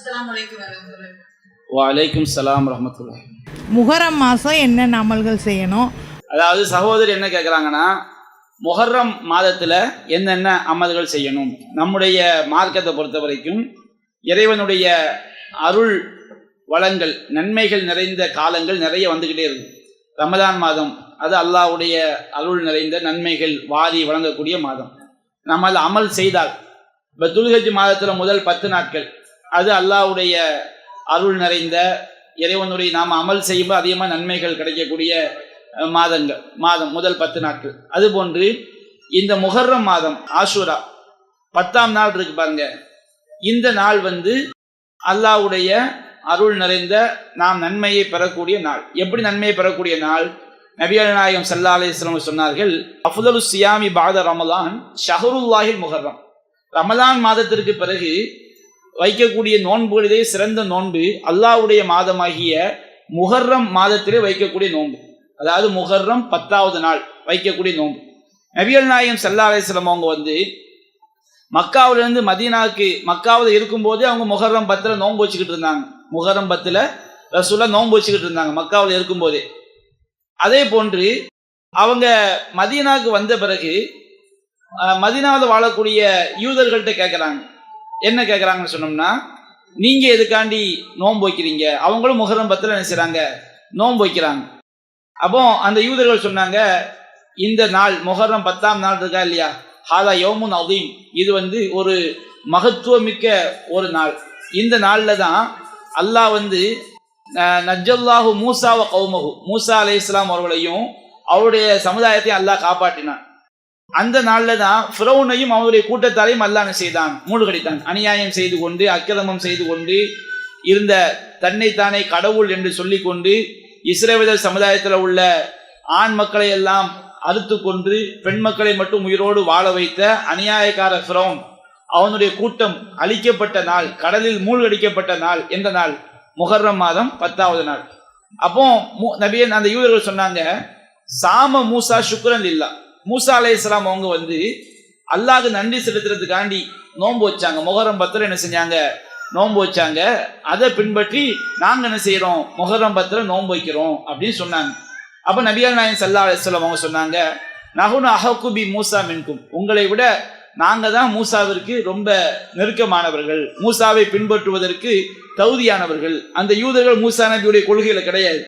அஸ்ஸலாமு அலைக்கும் வரஹ்மத்துல்லாஹி வலைக்கும் சலாம் ரஹமத்துல்லா முகரம் மாதம் என்னென்ன அமல்கள் செய்யணும்? அதாவது சகோதரி என்ன கேட்குறாங்கன்னா முஹர்ரம் மாதத்தில் என்னென்ன அமல்கள் செய்யணும்? நம்முடைய மார்க்கத்தை பொறுத்த வரைக்கும் இறைவனுடைய அருள் வளங்கள் நன்மைகள் நிறைந்த காலங்கள் நிறைய வந்துக்கிட்டே இருக்கு. ரமதான் மாதம் அது அல்லாஹ்வுடைய அருள் நிறைந்த நன்மைகள் வாரி வழங்கக்கூடிய மாதம். நம்ம அமல் செய்தால் இப்போ துல்கஜ் மாதத்தில் முதல் பத்து நாட்கள் அது அல்லாவுடைய அருள் நிறைந்த இறைவனுடைய நாம் அமல் செய்யும்போது அதிகமாக நன்மைகள் கிடைக்கக்கூடிய மாதங்கள் மாதம் முதல் பத்து நாட்கள். அதுபோன்று இந்த முகர்ரம் மாதம் ஆஷுரா பத்தாம் நாள் இருக்கு பாருங்க. இந்த நாள் வந்து அல்லாவுடைய அருள் நிறைந்த நாம் நன்மையை பெறக்கூடிய நாள். எப்படி நன்மையை பெறக்கூடிய நாள்? நபியநாயகம் நாயகம் சல்லா அலிஸ்லாம் சொன்னார்கள் அஃதலு சியாமி பாத ரமலான் ஷஹருல்லாஹில் முகர்ரம் ரமலான் மாதத்திற்கு பிறகு வைக்கக்கூடிய நோன்புகளிலே சிறந்த நோன்பு. அல்லாஹ்வுடைய மாதமாகிய முகர்ரம் மாதத்திலே வைக்கக்கூடிய நோன்பு. அதாவது முகர்ரம் பத்தாவது நாள் வைக்கக்கூடிய நோன்பு. நபியல் நாயகம் சல்லா அலிஸ்லம் அவங்க வந்து மக்காவிலிருந்து மதீனாவுக்கு மக்காவில் இருக்கும்போதே அவங்க முகர்ரம் பத்தில் நோன்பு வச்சுக்கிட்டு இருந்தாங்க. முஹர்ரம் பத்தில் ரசூலா நோன்பு வச்சுக்கிட்டு இருந்தாங்க மக்காவில் இருக்கும்போதே. அதே போன்று அவங்க மதீனாவுக்கு வந்த பிறகு மதீனாவில் வாழக்கூடிய யூதர்கள்ட்ட கேட்குறாங்க என்ன கேட்குறாங்கன்னு சொன்னோம்னா நீங்கள் எதுக்காண்டி நோன்பு வைக்கிறீங்க? அவங்களும் முகரம் பத்தில் என்ன செய்கிறாங்க நோன்பு வைக்கிறாங்க. அப்போ அந்த யூதர்கள் சொன்னாங்க இந்த நாள் முகரம் பத்தாம் நாள் இருக்கா இல்லையா? ஹாதா யோமுன் அதீம் இது வந்து ஒரு மகத்துவமிக்க ஒரு நாள். இந்த நாளில் தான் அல்லாஹ் வந்து நஜல்லாஹு நஜ்ஜல்லாஹு மூசாவ கௌமகு மூசா அலை இஸ்லாம் அவர்களையும் அவருடைய சமுதாயத்தையும் அல்லாஹ் காப்பாற்றினான். அந்த நாளில் தான் ஃபிரௌனையும் அவனுடைய கூட்டத்தாரையும் அல்லாஹ் செய்தான். மூழ்கடித்தான் அநியாயம் செய்து கொண்டு அக்கிரமம் செய்து கொண்டு இருந்த தன்னைத்தானே கடவுள் என்று சொல்லிக்கொண்டு இஸ்ரேவேலர் சமுதாயத்தில் உள்ள ஆண் மக்களை எல்லாம் அறுத்து கொன்று பெண் மக்களை மட்டும் உயிரோடு வாழ வைத்த அநியாயக்கார ஃபிரௌன் அவனுடைய கூட்டம் அழிக்கப்பட்ட நாள் கடலில் மூழ்கடிக்கப்பட்ட நாள் எந்த நாள் முகர்ரம் மாதம் பத்தாவது நாள். அப்போ மு- நபியன் அந்த யூதர்கள் சொன்னாங்க சாம மூசா சுக்கரன் இல்லா. மூசா அலே இஸ்லாம் அவங்க வந்து அல்லாஹ் நன்றி செலுத்துறதுக்காண்டி நோன்பு வச்சாங்க. முகரம் பத்தில் என்ன செஞ்சாங்க? நோன்பு வச்சாங்க. அதை பின்பற்றி நாங்கள் என்ன செய்கிறோம் முகரம் பத்தில் நோன்பு வைக்கிறோம் அப்படின்னு சொன்னாங்க. அப்போ நபிகள் நாயன் சல்லா அலிஸ்லாம் அவங்க சொன்னாங்க நகுனு அஹகுபி மூசா மின்கும். உங்களை விட நாங்கள் தான் மூசாவிற்கு ரொம்ப நெருக்கமானவர்கள். மூசாவை பின்பற்றுவதற்கு தகுதியானவர்கள். அந்த யூதர்கள் மூசா நபியுடைய கொள்கையில் கிடையாது.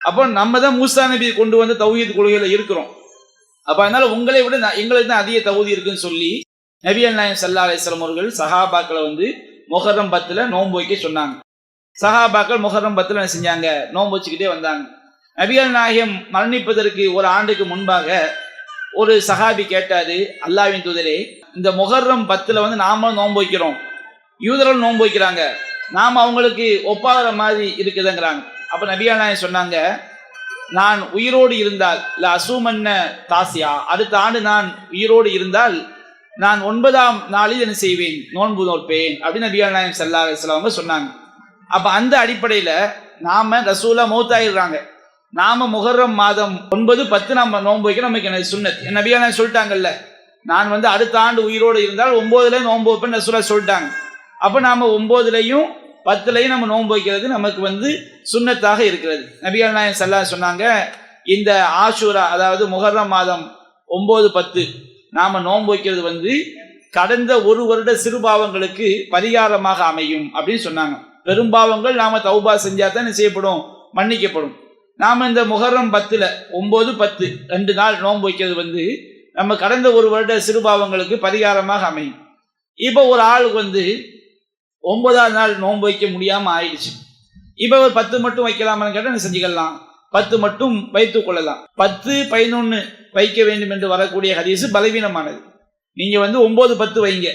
அப்போ நம்ம தான் மூசா நபி கொண்டு வந்த தௌஹீத் கொள்கையில் இருக்கிறோம். அப்ப அதனால உங்களை விட நான் எங்களுக்கு தான் அதிக தகுதி இருக்குன்னு சொல்லி நபியல் நாயன் சல்லா அலிஸ்லாம் அவர்கள் சஹாபாக்களை வந்து முஹர்ரம் பத்துல நோன்பு வைக்க சொன்னாங்க. சஹாபாக்கள் முஹர்ரம் பத்துல என்ன செஞ்சாங்க? நோன்பு வச்சுக்கிட்டே வந்தாங்க. நபிகள் நாயகம் மரணிப்பதற்கு ஒரு ஆண்டுக்கு முன்பாக ஒரு சஹாபி கேட்டாரு அல்லாவின் தூதரே இந்த மொஹர்ரம் பத்துல வந்து நாமளும் நோன்பு வைக்கிறோம். யூதர்கள் நோன்பு வைக்கிறாங்க. நாம அவங்களுக்கு ஒப்பாகிற மாதிரி இருக்குதுங்கிறாங்க. அப்ப நபியா நாயகம் சொன்னாங்க நான் உயிரோடு இருந்தால் இல்ல அசூமன்ன தாசியா அடுத்த ஆண்டு நான் உயிரோடு இருந்தால் நான் ஒன்பதாம் நாளில் என்ன செய்வேன்? நோன்பு நோற்பேன். அப்படின்னு நபிகள் செல்லா சல்லா அவங்க சொன்னாங்க. அப்ப அந்த அடிப்படையில நாம ரசூலா மௌத்தாயிடுறாங்க. நாம முகர்ரம் மாதம் ஒன்பது பத்து நம்ம நோன்பு வைக்க நமக்கு என்ன சுண்ணத் நபியா நாயகம் சொல்லிட்டாங்கல்ல நான் வந்து அடுத்த ஆண்டு உயிரோடு இருந்தால் ஒன்பதுல நோன்பு வைப்பேன் ரசூலா சொல்லிட்டாங்க. அப்ப நாம ஒன்பதுலையும் பத்துலையும் நம்ம நோன்பு வைக்கிறது நமக்கு வந்து சுண்ணத்தாக இருக்கிறது. நபிகள் நாயன் சல்லா சொன்னாங்க இந்த ஆஷூரா அதாவது முகர்ரம் மாதம் ஒம்பது பத்து நாம் நோன்பு வைக்கிறது வந்து கடந்த ஒரு வருட சிறுபாவங்களுக்கு பரிகாரமாக அமையும் அப்படின்னு சொன்னாங்க. பெரும்பாவங்கள் நாம தௌபா செஞ்சா தான் செய்யப்படும்? மன்னிக்கப்படும். நாம் இந்த முகரம் பத்தில் ஒம்பது பத்து ரெண்டு நாள் நோன்பு வைக்கிறது வந்து நம்ம கடந்த ஒரு வருட சிறுபாவங்களுக்கு பரிகாரமாக அமையும். இப்போ ஒரு ஆளுக்கு வந்து ஒன்பதாவது நாள் நோன்பு வைக்க முடியாமல் ஆயிடுச்சு. இப்போ ஒரு பத்து மட்டும் வைக்கலாமான்னு கேட்டால் என்ன செஞ்சுக்கலாம்? பத்து மட்டும் வைத்துக் கொள்ளலாம். பத்து பதினொன்று வைக்க வேண்டும் என்று வரக்கூடிய ஹதீஸ் பலவீனமானது. நீங்கள் வந்து ஒம்பது பத்து வைங்க.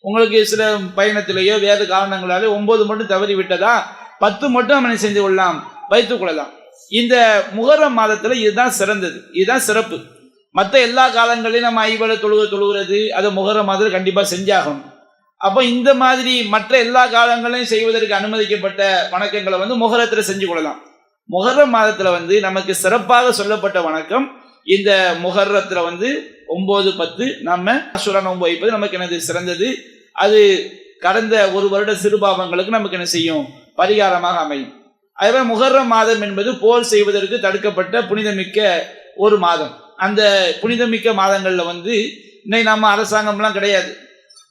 உங்களுக்கு சில பயணத்திலேயோ வேறு காரணங்களாலே ஒம்பது மட்டும் தவறி விட்டதா? பத்து மட்டும் நம்ம என்ன செஞ்சு கொள்ளலாம்? வைத்துக் கொள்ளலாம். இந்த முகரம் மாதத்தில் இதுதான் சிறந்தது. இதுதான் சிறப்பு. மற்ற எல்லா காலங்களையும் நம்ம ஐவரை தொழுக தொழுகிறது அதை முகரம் மாதத்தில் கண்டிப்பாக செஞ்சாகணும். அப்போ இந்த மாதிரி மற்ற எல்லா காலங்களையும் செய்வதற்கு அனுமதிக்கப்பட்ட வணக்கங்களை வந்து முகரத்துல செஞ்சு கொள்ளலாம். முகரம் மாதத்துல வந்து நமக்கு சிறப்பாக சொல்லப்பட்ட வணக்கம். இந்த முகரத்துல வந்து ஒன்பது பத்து நம்ம அசுரா நோன்பு வைப்பது நமக்கு எனது சிறந்தது. அது கடந்த ஒரு வருட சிறுபாவங்களுக்கு நமக்கு என்ன செய்யும்? பரிகாரமாக அமையும். அதே முகர்ரம் மாதம் என்பது போர் செய்வதற்கு தடுக்கப்பட்ட புனிதமிக்க ஒரு மாதம். அந்த புனிதமிக்க மாதங்கள்ல வந்து இன்னைக்கு நம்ம அரசாங்கம்லாம் கிடையாது.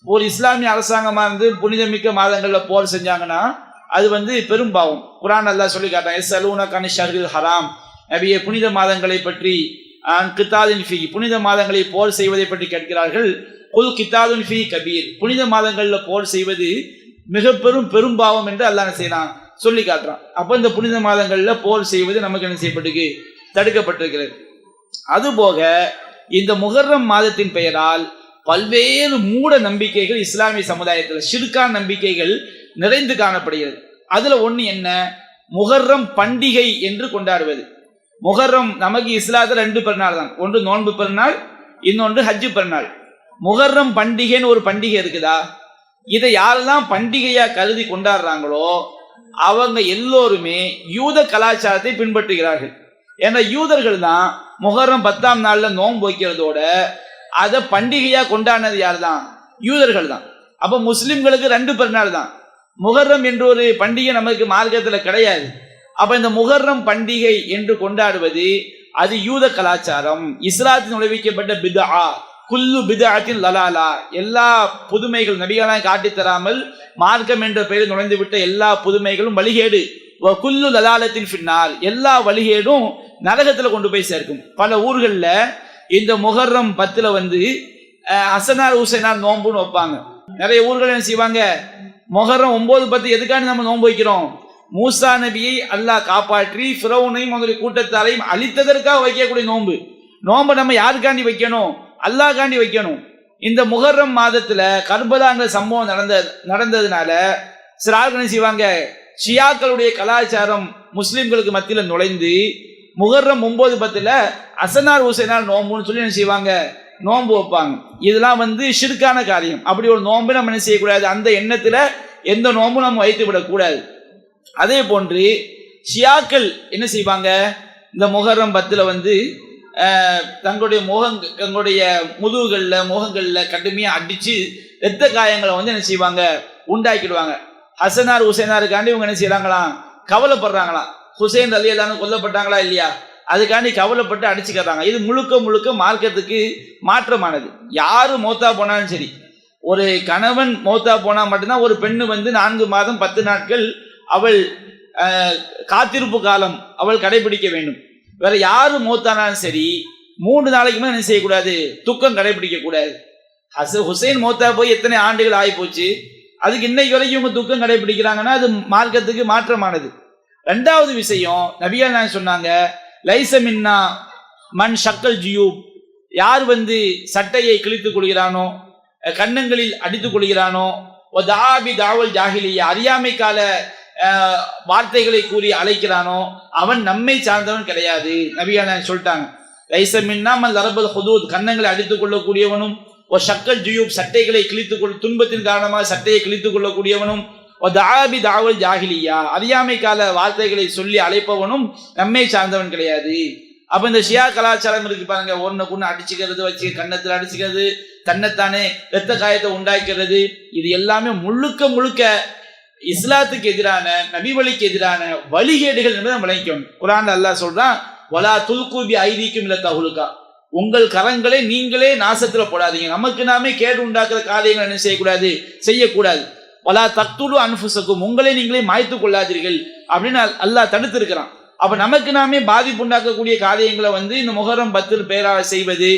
ஒரு இஸ்லாமிய அரசாங்கமா இருந்து புனிதமிக்க மாதங்கள்ல போர் செஞ்சாங்கன்னா அது வந்து பெரும் பாவம். குரான் அல்லாஹ் சொல்லி காட்டான் எஸ் அலூனா கனி ஹராம். நபிய புனித மாதங்களை பற்றி ஆஹ், கித்தாதின் ஃபி புனித மாதங்களை போர் செய்வதை பற்றி கேட்கிறார்கள். குல் கித்தாதுன் ஃபி கபீர். புனித மாதங்களில் போர் செய்வது மிக பெரும் பெரும் பாவம் என்று அல்லாஹ் என்ன செய்யறான்? சொல்லி காட்டுறான். அப்போ இந்த புனித மாதங்களில் போர் செய்வது நமக்கு என்ன செய்யப்பட்டிருக்கு? தடுக்கப்பட்டிருக்கிறது. அதுபோக இந்த முகர்ரம் மாதத்தின் பெயரால் பல்வேறு மூட நம்பிக்கைகள் இஸ்லாமிய சமுதாயத்தில் ஷிர்கான் நம்பிக்கைகள் நிறைந்து காணப்படுகிறது. அதுல ஒண்ணு என்ன? முகர்ரம் பண்டிகை என்று கொண்டாடுவது. முகர்ரம் நமக்கு இஸ்லாத்துல ரெண்டு பெருநாள் தான். ஒன்று நோன்பு பெருநாள் இன்னொன்று ஹஜ்ஜு பெருநாள் முகர்ரம் பண்டிகைன்னு ஒரு பண்டிகை இருக்குதா? இதை யாரெல்லாம் பண்டிகையா கருதி கொண்டாடுறாங்களோ அவங்க எல்லோருமே யூத கலாச்சாரத்தை பின்பற்றுகிறார்கள். ஏன்னா யூதர்கள் தான் முகர்ரம் பத்தாம் நாள்ல நோன்பு வைக்கிறதோட அதை பண்டிகையா கொண்டாடினது யார் தான் யூதர்கள் தான் அப்ப முஸ்லிம்களுக்கு ரெண்டு பெருநாள் தான். முகர்ரம் என்ற ஒரு பண்டிகை நமக்கு மார்க்கத்துல கிடையாது. அப்ப இந்த முகர்ரம் பண்டிகை என்று கொண்டாடுவது அது யூத கலாச்சாரம். இஸ்லாத்தில் நுழைவிக்கப்பட்ட பிதா குல்லு பிதாத்தின் லலாலா எல்லா புதுமைகள் நபிகளாய் காட்டித் தராமல் மார்க்கம் என்ற பெயரில் நுழைந்து விட்ட எல்லா புதுமைகளும் வழிகேடு. குல்லு லலாலத்தின் பின்னால் எல்லா வழிகேடும் நரகத்துல கொண்டு போய் சேர்க்கும். பல ஊர்களில் இந்த முகர்ரம் பத்துல வந்து அசனார் ஹசனார் ஹுசைனார் நோன்புன்னு வைப்பாங்க. நிறைய ஊர்கள் என்ன செய்வாங்க? முகர்ரம் ஒன்பது பத்து எதுக்காண்டி நம்ம நோன்பு வைக்கிறோம்? மூசா நபியை அல்லாஹ் காப்பாற்றி ஃபிரௌனையும் அவங்களுடைய கூட்டத்தாரையும் அழித்ததற்காக வைக்கக்கூடிய நோன்பு. நோன்பை நம்ம யாருக்காண்டி வைக்கணும்? அல்லாஹ்காண்டி வைக்கணும். இந்த முகர்ரம் மாதத்துல கர்பலாங்கிற சம்பவம் நடந்த நடந்ததுனால சில ஆட்கள் என்ன செய்வாங்க? ஷியாக்களுடைய கலாச்சாரம் முஸ்லிம்களுக்கு மத்தியில் நுழைந்து முகர்ரம் ஒன்பது பத்துல அசனார் ஹுசைனார் நோம்புன்னு சொல்லி என்ன செய்வாங்க? நோன்பு வைப்பாங்க. இதெல்லாம் வந்து ஷிர்கான காரியம். அப்படி ஒரு நோன்பு நம்ம என்ன செய்யக்கூடாது? அந்த எண்ணத்துல எந்த நோம்பும் நம்ம வைத்து விடக்கூடாது அதே போன்று ஷியாக்கள் என்ன செய்வாங்க? இந்த முகர்ரம் பத்துல வந்து தங்களுடைய முகங் தங்களுடைய முதுகுகளில் முகங்களில் கடுமையாக அடித்து ரத்த காயங்களை வந்து என்ன செய்வாங்க? உண்டாக்கிடுவாங்க. ஹசனார் உசைனாருக்காண்டி இவங்க என்ன செய்கிறாங்களாம் கவலைப்படுறாங்களாம். ஹுசேன் அலி எல்லாரும் கொல்லப்பட்டாங்களா இல்லையா? அதுக்காண்டி கவலைப்பட்டு அடிச்சுக்கிறாங்க. இது முழுக்க முழுக்க மார்க்கத்துக்கு மாற்றமானது. யாரு மௌத்தா போனாலும் சரி. ஒரு கணவன் மௌத்தா போனால் மட்டும்தான் ஒரு பெண்ணு வந்து நான்கு மாதம் பத்து நாட்கள் அவள் காத்திருப்பு காலம் அவள் கடைபிடிக்க வேண்டும். வேற யாரு மௌத்தானாலும் சரி மூன்று நாளைக்குமே என்ன செய்யக்கூடாது? துக்கம் கடைபிடிக்க கூடாது. ஹச ஹுசைன் மௌத்தா போய் எத்தனை ஆண்டுகள் ஆகி போச்சு அதுக்கு இன்னைக்கு வரைக்கும் இவங்க துக்கம் கடைபிடிக்கிறாங்கன்னா அது மார்க்கத்துக்கு மாற்றமானது. ரெண்டாவது விஷயம் நபியா நான் சொன்னாங்க? லைசமின்னா மண் ஷக்கல் ஜியூப். யார் வந்து சட்டையை கிழித்துக் கொள்கிறானோ கண்ணங்களில் கன்னங்களில் அடித்துக் கொள்கிறானோ தாபி தாவல் ஜாகிலிய அறியாமை கால வார்த்தைகளை கூறி அழைக்கிறானோ அவன் நம்மை சார்ந்தவன் கிடையாது. நபியா நான் சொல்லிட்டாங்க? லைசமின்னா மல் அரபல் ஹுதூத் கன்னங்களை அடித்துக் கொள்ளக்கூடியவனும் ஒரு ஷக்கல் ஜுயூப் சட்டைகளை கிழித்துக் கொள் துன்பத்தின் காரணமாக சட்டையை கிழித்துக் கொள்ளக்கூடியவனும் தாபி தாவல் ஜாகிலியா. அறியாமை கால வார்த்தைகளை சொல்லி அழைப்பவனும் நம்மை சார்ந்தவன் கிடையாது. அப்ப இந்த ஷியா கலாச்சாரம் இருக்கு பாருங்க. ஒன்னு கொண்டு அடிச்சுக்கிறது வச்சு கன்னத்துல அடிச்சுக்கிறது தன்னைத்தானே ரத்த காயத்தை உண்டாக்கிறது. இது எல்லாமே முழுக்க முழுக்க இஸ்லாத்துக்கு எதிரான நபி வழிக்கு எதிரான வழிகேடுகள் என்பதை நம்ம விளங்கிக்கணும். குரான் அல்லாஹ் சொல்றான் வலா துல்கூபி ஐதீக்கும் இல்ல தகுலுக்கா உங்கள் கரங்களை நீங்களே நாசத்துல போடாதீங்க. நமக்கு நாமே கேடு உண்டாக்குற காரியங்கள் என்ன செய்யக்கூடாது? செய்யக்கூடாது. வலா தக்துடு அன்புசக்கும் உங்களை நீங்களே மாய்த்து கொள்ளாதீர்கள். அப்படின்னு அல்லாஹ் தடுத்திருக்கிறான். அப்ப நமக்கு நாமே பாதிப்பு உண்டாக்கக்கூடிய காரியங்களை வந்து இந்த முகரம் பத்தில் பேரா செய்வது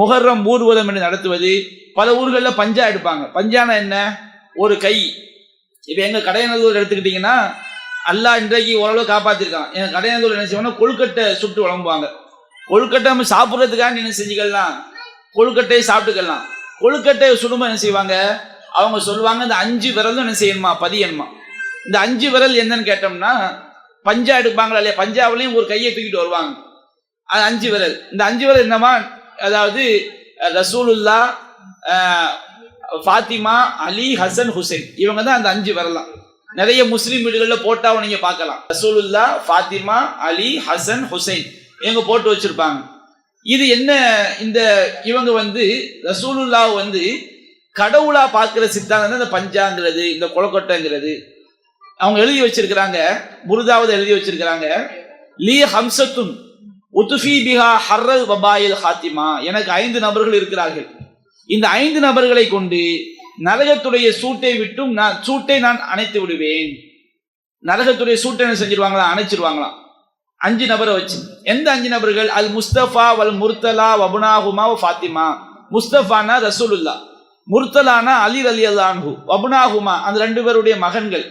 முகரம் ஊர்வலம் என்று நடத்துவது பல ஊர்களில் பஞ்சா எடுப்பாங்க. பஞ்சானா என்ன? ஒரு கை. இப்போ எங்கள் கடையநல்லூர் எடுத்துக்கிட்டிங்கன்னா அல்லாஹ் இன்றைக்கு ஓரளவு காப்பாற்றிருக்கான் எங்கள் கடையநல்லூர் என்ன செய்வாங்கன்னா கொழுக்கட்டை சுட்டு வழங்குவாங்க கொழுக்கட்டை நம்ம சாப்பிட்றதுக்காக என்ன செஞ்சுக்கலாம். கொழுக்கட்டையை சாப்பிட்டுக்கலாம். கொழுக்கட்டை சுடும்போது என்ன செய்வாங்க? அவங்க சொல்லுவாங்க இந்த அஞ்சு விரலும் என்ன செய்யணுமா? பதியணுமா? இந்த அஞ்சு விரல் என்னன்னு கேட்டோம்னா பஞ்சா எடுப்பாங்களா இல்லையா? பஞ்சாவிலையும் ஒரு கையை தூக்கிட்டு வருவாங்க. அது அஞ்சு விரல். இந்த அஞ்சு விரல் என்னமா? அதாவது ரசூலுல்லா ஃபாத்திமா அலி ஹசன் ஹுசைன். இவங்க தான் அந்த அஞ்சு வரலாம் நிறைய முஸ்லீம் வீடுகளில் போட்டாவை நீங்க பார்க்கலாம். ரசூலுல்லா ஃபாத்திமா அலி ஹசன் ஹுசைன். இவங்க போட்டு வச்சிருப்பாங்க. இது என்ன இந்த இவங்க வந்து ரசூலுல்லா வந்து கடவுளா பார்க்கிற சித்தாந்தம் இந்த பஞ்சாங்கிறது இந்த கொலக்கொட்டைங்கிறது அவங்க எழுதி வச்சிருக்கிறாங்க முருதாவது எழுதி வச்சிருக்கிறாங்க. லீ ஹம்சத்துன் உத்துஃபி பிஹா ஹர்ரல் பபாயில் ஹாத்திமா. எனக்கு ஐந்து நபர்கள் இருக்கிறார்கள். இந்த ஐந்து நபர்களை கொண்டு நரகத்துடைய சூட்டை விட்டும் நான் சூட்டை நான் அணைத்து விடுவேன். நரகத்துடைய சூட்டை என்ன செஞ்சிருவாங்களா? அணைச்சிருவாங்களாம் அஞ்சு நபரை வச்சு. எந்த அஞ்சு நபர்கள்? அல் முஸ்தபா வல் முர்த்தலா வபுனாஹுமா ஃபாத்திமா. முஸ்தபானா ரசூலுல்லா. முர்த்தலான அலி அலி அல்லான்ஹு அபுனாஹுமா அந்த ரெண்டு பேருடைய மகன்கள்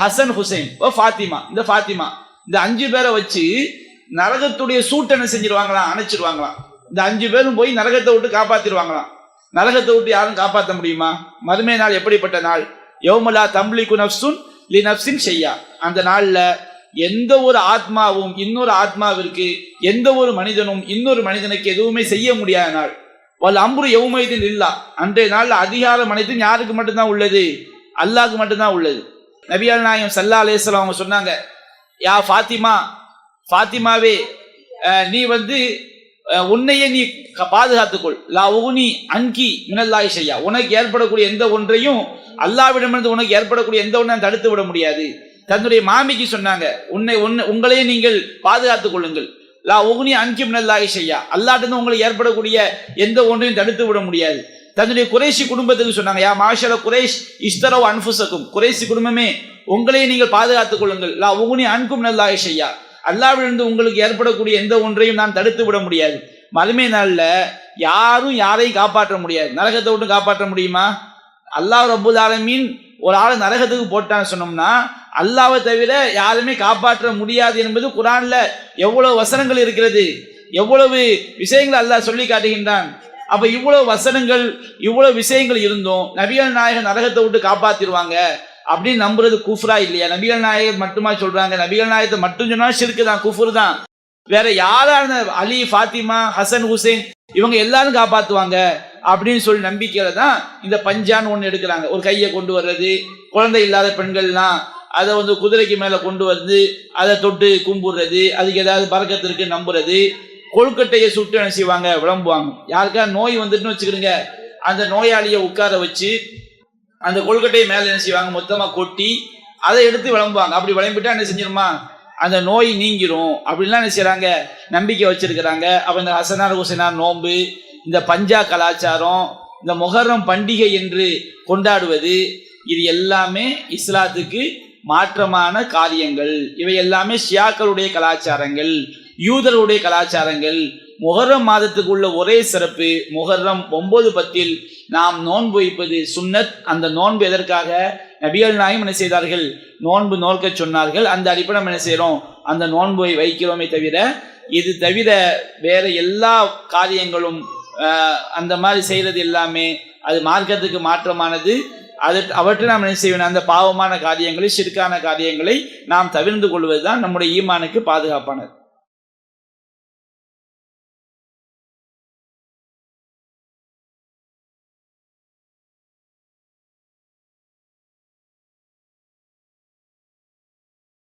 ஹசன் ஹுசைன் ஓ ஃபாத்திமா இந்த ஃபாத்திமா இந்த அஞ்சு பேரை வச்சு நரகத்துடைய சூட்டனை என்ன செஞ்சிருவாங்களாம் அணைச்சிருவாங்களாம். இந்த அஞ்சு பேரும் போய் நரகத்தை விட்டு காப்பாத்திருவாங்களாம். நரகத்தை விட்டு யாரும் காப்பாற்ற முடியுமா? மறுமை நாள் எப்படிப்பட்ட நாள்? யோமலா தம்லிகு நப்சுன் லி நப்சின் செய்யா அந்த நாளில் எந்த ஒரு ஆத்மாவும் இன்னொரு ஆத்மாவிற்கு எந்த ஒரு மனிதனும் இன்னொரு மனிதனுக்கு எதுவுமே செய்ய முடியாத நாள். வல் அம்புரு எவுமைதில் இல்லா. அன்றைய நாளில் அதிகாரம் அனைத்தும் யாருக்கு மட்டும்தான் உள்ளது? அல்லாவுக்கு மட்டும்தான் உள்ளது. நபியால் நாயம் சல்லா அலேஸ்லாம் அவங்க சொன்னாங்க யா ஃபாத்திமா ஃபாத்திமாவே நீ வந்து உன்னையே நீ பாதுகாத்துக்கொள். லா உகுனி அன்கி மினல்லாய் செய்யா உனக்கு ஏற்படக்கூடிய எந்த ஒன்றையும் அல்லாவிடமிருந்து உனக்கு ஏற்படக்கூடிய எந்த ஒன்றையும் தடுத்து விட முடியாது. தன்னுடைய மாமிக்கு சொன்னாங்க உன்னை உன்னை உங்களையே நீங்கள் பாதுகாத்துக் கொள்ளுங்கள். லா உகுனி அன்கி நல்லாகி செய்யா அல்லாட்டிருந்து உங்களுக்கு ஏற்படக்கூடிய எந்த ஒன்றையும் தடுத்து விட முடியாது. தன்னுடைய குறைசி குடும்பத்துக்கு சொன்னாங்க யா மாஷல குறைஷ் இஸ்தரோ அன்ஃபுசக்கும் குறைசி குடும்பமே உங்களையே நீங்கள் பாதுகாத்துக் கொள்ளுங்கள். லா உகுனி அன்கும் நல்லாய் செய்யா அல்லாவிலிருந்து உங்களுக்கு ஏற்படக்கூடிய எந்த ஒன்றையும் நான் தடுத்து விட முடியாது. மதுமை நாளில் யாரும் யாரையும் காப்பாற்ற முடியாது. நரகத்தை விட்டு காப்பாற்ற முடியுமா? அல்லாஹ் ரபுல் ஆலமீன் ஒரு ஆளை நரகத்துக்கு போட்டான்னு சொன்னோம்னா அல்லாவை தவிர யாருமே காப்பாற்ற முடியாது என்பது குரான்ல எவ்வளவு வசனங்கள் இருக்கிறது எவ்வளவு விஷயங்கள் அல்லாஹ் சொல்லி காட்டுகின்றான். அப்ப இவ்வளவு வசனங்கள் இவ்வளவு விஷயங்கள் இருந்தும் நபிகள் நாயகன் நரகத்தை விட்டு காப்பாத்திடுவாங்க அப்படின்னு நம்புறது குஃப்ரா இல்லையா? நபிகள் நாயகர் மட்டுமா சொல்றாங்க? நபிகள் நாயகத்தை மட்டும் சொன்னா சிறுக்கு தான் குஃபுர் தான். வேற யாரான அலி ஃபாத்திமா ஹசன் ஹுசைன் இவங்க எல்லாரும் காப்பாத்துவாங்க அப்படின்னு சொல்லி நம்பிக்கையில தான் இந்த பஞ்சான்னு ஒன்று எடுக்கிறாங்க. ஒரு கையை கொண்டு வர்றது குழந்தை இல்லாத பெண்கள்லாம் அதை வந்து குதிரைக்கு மேலே கொண்டு வந்து அதை தொட்டு கும்பிடுறது அதுக்கு ஏதாவது பறக்கத்திற்கு நம்புறது கொழுக்கட்டையை சுட்டு என்ன செய்வாங்க? விளம்புவாங்க. யாருக்கா நோய் வந்துட்டுன்னு வச்சுக்கிறீங்க அந்த நோயாளியை உட்கார வச்சு அந்த கொழுக்கட்டையை மேலே என்ன செய்வாங்க? மொத்தமாக கொட்டி அதை எடுத்து விளம்புவாங்க. அப்படி விளம்பிட்டா என்ன செஞ்சிருமா? அந்த நோய் நீங்கிரும். அப்படின்லாம் என்ன செய்கிறாங்க நம்பிக்கை வச்சிருக்கிறாங்க. அப்போ இந்த ஹசனார் ஹுசனார் நோன்பு இந்த பஞ்சா கலாச்சாரம் இந்த மொஹரம் பண்டிகை என்று கொண்டாடுவது இது எல்லாமே இஸ்லாத்துக்கு மாற்றமான காரியங்கள். இவை எல்லாமே ஷியாக்களுடைய கலாச்சாரங்கள் யூதர்களுடைய கலாச்சாரங்கள். முகர்ரம் மாதத்துக்கு உள்ள ஒரே சிறப்பு முகர்ரம் ஒன்பது பத்தில் நாம் நோன்பு வைப்பது சுன்னத். அந்த நோன்பு எதற்காக? நபிகள் நாயும் என்ன செய்தார்கள்? நோன்பு நோக்க சொன்னார்கள். அந்த அடிப்படை என்ன செய்கிறோம்? அந்த நோன்பை வைக்கிறோமே தவிர இது தவிர வேற எல்லா காரியங்களும் அந்த மாதிரி செய்கிறது எல்லாமே அது மார்க்கத்துக்கு மாற்றமானது. அது அவற்றை நாம் என்ன செய்யணும்? அந்த பாவமான காரியங்களை சிறுக்கான காரியங்களை நாம் தவிர்ந்து கொள்வதுதான் நம்முடைய ஈமானுக்கு பாதுகாப்பானது.